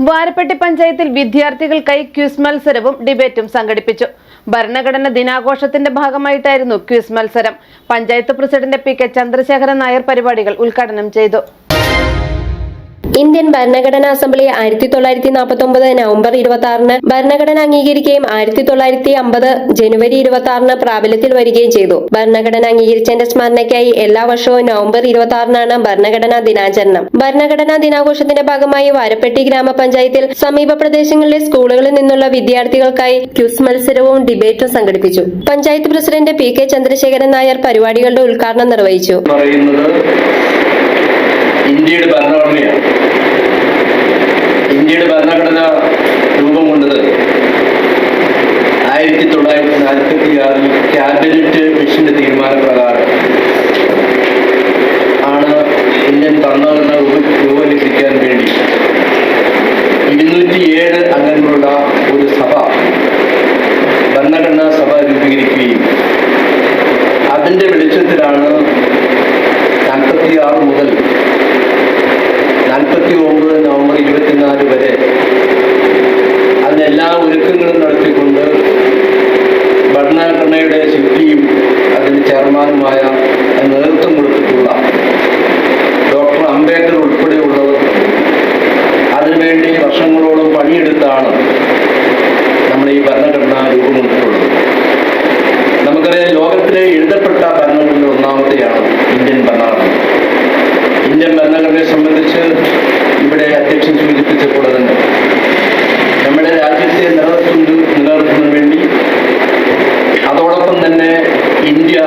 വാരപ്പെട്ടി പഞ്ചായത്തിൽ വിദ്യാർത്ഥികൾക്കായി ക്യൂസ് മത്സരവും ഡിബേറ്റും സംഘടിപ്പിച്ചു. ഭരണഘടന ദിനാഘോഷത്തിന്റെ ഭാഗമായിട്ടായിരുന്നു ക്യൂസ് മത്സരം. Panchayat president P K Chandrasekharan Nair പരിപാടികൾ ഉദ്ഘാടനം ചെയ്തു. ഇന്ത്യൻ ഭരണഘടനാ അസംബ്ലി ആയിരത്തി തൊള്ളായിരത്തി നാൽപ്പത്തി ഒമ്പത് നവംബർ ഇരുപത്തി ആറിന് ഭരണഘടന അംഗീകരിക്കുകയും ആയിരത്തി തൊള്ളായിരത്തി അമ്പത് ജനുവരി ഇരുപത്തി ആറിന് പ്രാബല്യത്തിൽ വരികയും ചെയ്തു. ഭരണഘടന അംഗീകരിച്ചതിന്റെ സ്മരണയ്ക്കായി എല്ലാ വർഷവും നവംബർ ഇരുപത്തി ആറിനാണ് ഭരണഘടനാ ദിനാചരണം. ഭരണഘടനാ ദിനാഘോഷത്തിന്റെ ഭാഗമായി വാരപ്പെട്ടി ഗ്രാമപഞ്ചായത്തിൽ സമീപ പ്രദേശങ്ങളിലെ സ്കൂളുകളിൽ നിന്നുള്ള വിദ്യാർത്ഥികൾക്കായി ക്യൂസ് മത്സരവും ഡിബേറ്റും സംഘടിപ്പിച്ചു. Panchayat president P K Chandrasekharan Nair പരിപാടികളുടെ ഉദ്ഘാടനം നിർവഹിച്ചു. ഇന്ത്യയുടെ ഭരണഘടനയാണ്. ഭരണഘടന രൂപം കൊണ്ടത് ആയിരത്തി തൊള്ളായിരത്തി നാൽപ്പത്തി ആറിൽ ക്യാബിനറ്റ് മിഷന്റെ തീരുമാനപ്രകാരം ആണ് ഇന്ത്യൻ ഭരണഘടന രൂപ- രൂപീകരിക്കാൻ വേണ്ടി ഇരുന്നൂറ്റി ഏഴ് അംഗങ്ങളുള്ള ഒരു സഭ ഭരണഘടനാ സഭ രൂപീകരിക്കുകയും അതിന്റെ വെളിച്ചത്തിലാണ് ചെയർമാനുമായ നേതൃത്വം കൊടുത്തിട്ടുള്ള ഡോക്ടർ അംബേദ്കർ ഉൾപ്പെടെയുള്ളവർ അതിനുവേണ്ടി വർഷങ്ങളോളം പണിയെടുത്താണ് നമ്മൾ ഈ ഭരണഘടന രൂപമെടുത്തിട്ടുള്ളത് നമുക്കറിയാം ലോകത്തിലെ എഴുതപ്പെട്ട ഭരണഘടനയിൽ ഒന്നാമത്തെയാണ് ഇന്ത്യൻ ഭരണഘടന. ഇന്ത്യൻ ഭരണഘടനയെ സംബന്ധിച്ച് ഇവിടെ അധ്യക്ഷൻ സൂചിപ്പിച്ചപ്പോൾ തന്നെ നമ്മുടെ രാജ്യത്തെ നിലനിർത്തുന്ന നിലനിർത്തുന്നതിന് വേണ്ടി അതോടൊപ്പം തന്നെ ഇന്ത്യ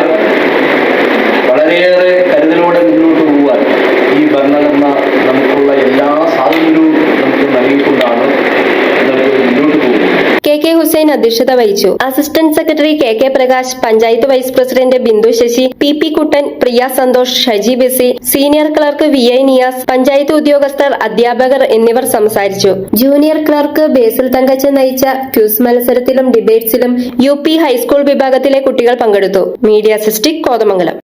ഹുസൈൻ അധ്യക്ഷത വഹിച്ചു. Assistant secretary K K Prakash panchayat vice president Bindu Sasi P P Kuttan Priya Santhosh Shaji BC senior clerk V I Niyas panchayat ഉദ്യോഗസ്ഥർ അധ്യാപകർ എന്നിവർ സംസാരിച്ചു. ജൂനിയർ ക്ലർക്ക് ബേസിൽ തങ്കച്ച നയിച്ച ക്യൂസ് മത്സരത്തിലും ഡിബേറ്റ്സിലും യു പി ഹൈസ്കൂൾ വിഭാഗത്തിലെ കുട്ടികൾ പങ്കെടുത്തു. മീഡിയ സിസ്റ്റിക് കോതമംഗലം.